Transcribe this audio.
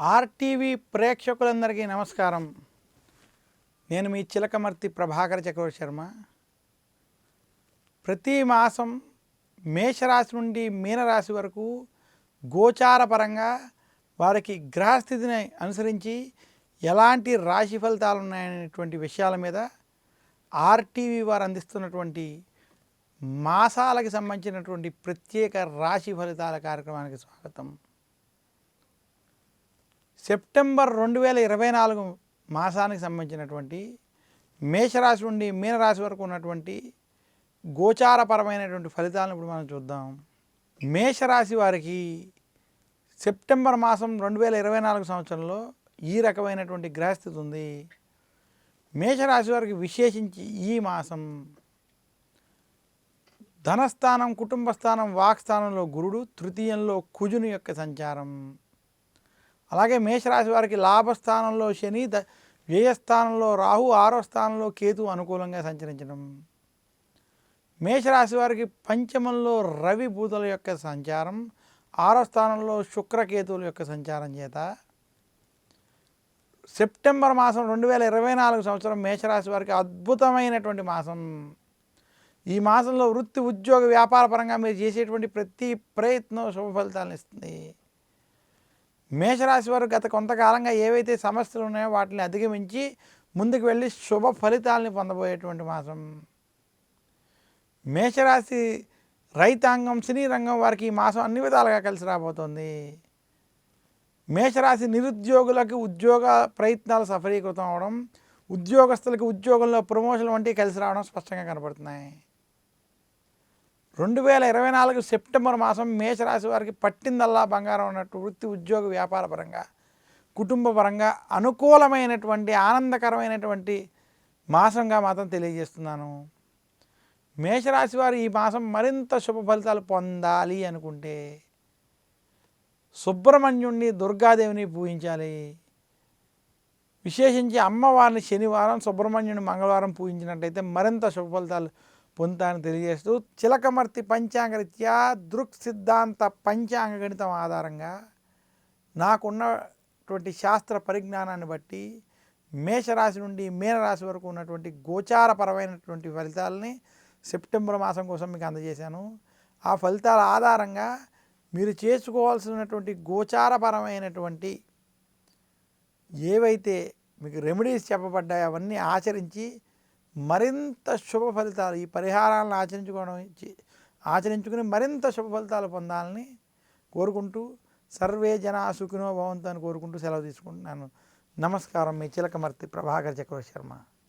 RTV ప్రేక్షకులందరికీ నమస్కారం. నేను మీ చిలకమర్తి ప్రభాకర్ చక్రవర్తి శర్మ. ప్రతి మాసం మేషరాశి నుండి మీనరాశి వరకు గోచారపరంగా వారికి గ్రహస్థితిని అనుసరించి ఎలాంటి రాశి ఫలితాలు ఉన్నాయనేటువంటి విషయాల మీద ఆర్టీవీ వారు అందిస్తున్నటువంటి మాసాలకు సంబంధించినటువంటి ప్రత్యేక రాశి ఫలితాల కార్యక్రమానికి స్వాగతం. సెప్టెంబర్ రెండు వేల ఇరవై నాలుగు మాసానికి సంబంధించినటువంటి మేషరాశి నుండి మీనరాశి వరకు ఉన్నటువంటి గోచారపరమైనటువంటి ఫలితాలను ఇప్పుడు మనం చూద్దాం. మేషరాశి వారికి సెప్టెంబర్ మాసం రెండు వేల ఇరవై నాలుగు సంవత్సరంలో ఈ రకమైనటువంటి గ్రహస్థితి ఉంది. మేషరాశి వారికి విశేషించి ఈ మాసం ధనస్థానం కుటుంబ స్థానం వాక్స్థానంలో గురుడు తృతీయంలో కుజుని యొక్క సంచారం. అలాగే మేషరాశి వారికి లాభస్థానంలో శని ద వ్యయస్థానంలో రాహు ఆరో స్థానంలో కేతు అనుకూలంగా సంచరించడం. మేషరాశి వారికి పంచమంలో రవి భూతుల యొక్క సంచారం ఆరో స్థానంలో శుక్రకేతువుల యొక్క సంచారం చేత. సెప్టెంబర్ మాసం రెండు వేల ఇరవై నాలుగు సంవత్సరం మేషరాశి వారికి అద్భుతమైనటువంటి మాసం. ఈ మాసంలో వృత్తి ఉద్యోగ వ్యాపార పరంగా మీరు చేసేటువంటి ప్రతి ప్రయత్నం శుభ ఫలితాలను ఇస్తుంది. మేషరాశి వారు గత కొంతకాలంగా ఏవైతే సమస్యలు ఉన్నాయో వాటిని అధిగమించి ముందుకు వెళ్ళి శుభ ఫలితాలని పొందబోయేటువంటి మాసం. మేషరాశి రైతాంగం సినీ రంగం వారికి ఈ మాసం అన్ని విధాలుగా కలిసి రాబోతోంది. మేషరాశి నిరుద్యోగులకు ఉద్యోగ ప్రయత్నాలు సఫలీకృతం అవడం ఉద్యోగస్తులకు ఉద్యోగంలో ప్రమోషన్ వంటివి కలిసి రావడం స్పష్టంగా కనబడుతున్నాయి రెండు వేల ఇరవై నాలుగు సెప్టెంబర్ మాసం మేషరాశి వారికి పట్టిందల్లా బంగారం అన్నట్టు వృత్తి ఉద్యోగ వ్యాపార పరంగా కుటుంబ పరంగా అనుకూలమైనటువంటి ఆనందకరమైనటువంటి మాసంగా మాత్రం తెలియజేస్తున్నాను. మేషరాశి వారు ఈ మాసం మరింత శుభ ఫలితాలు పొందాలి అనుకుంటే సుబ్రహ్మణ్యుణ్ణి దుర్గాదేవిని పూజించాలి. విశేషించి అమ్మవారిని శనివారం సుబ్రహ్మణ్యుని మంగళవారం పూజించినట్టయితే మరింత శుభ ఫలితాలు పొందుతానని తెలియజేస్తూ చిలకమర్తి పంచాంగరీత్యా దృక్ సిద్ధాంత పంచాంగ గణితం ఆధారంగా నాకున్నటువంటి శాస్త్ర పరిజ్ఞానాన్ని బట్టి మేషరాశి నుండి మీనరాశి వరకు ఉన్నటువంటి గోచారపరమైనటువంటి ఫలితాలని సెప్టెంబర్ మాసం కోసం మీకు అందజేశాను. ఆ ఫలితాల ఆధారంగా మీరు చేసుకోవాల్సినటువంటి గోచారపరమైనటువంటి ఏవైతే మీకు రెమెడీస్ చెప్పబడ్డాయో అవన్నీ ఆచరించి మరింత శుభ ఫలితాలు ఈ పరిహారాలను ఆచరించుకోవడం ఆచరించుకుని మరింత శుభ ఫలితాలు పొందాలని కోరుకుంటూ సర్వే జనా సుఖినో భవంతు అని కోరుకుంటూ సెలవు తీసుకుంటున్నాను. నమస్కారం. మీ చిలకమర్తి ప్రభాకర్ చక్రవర్తి శర్మ.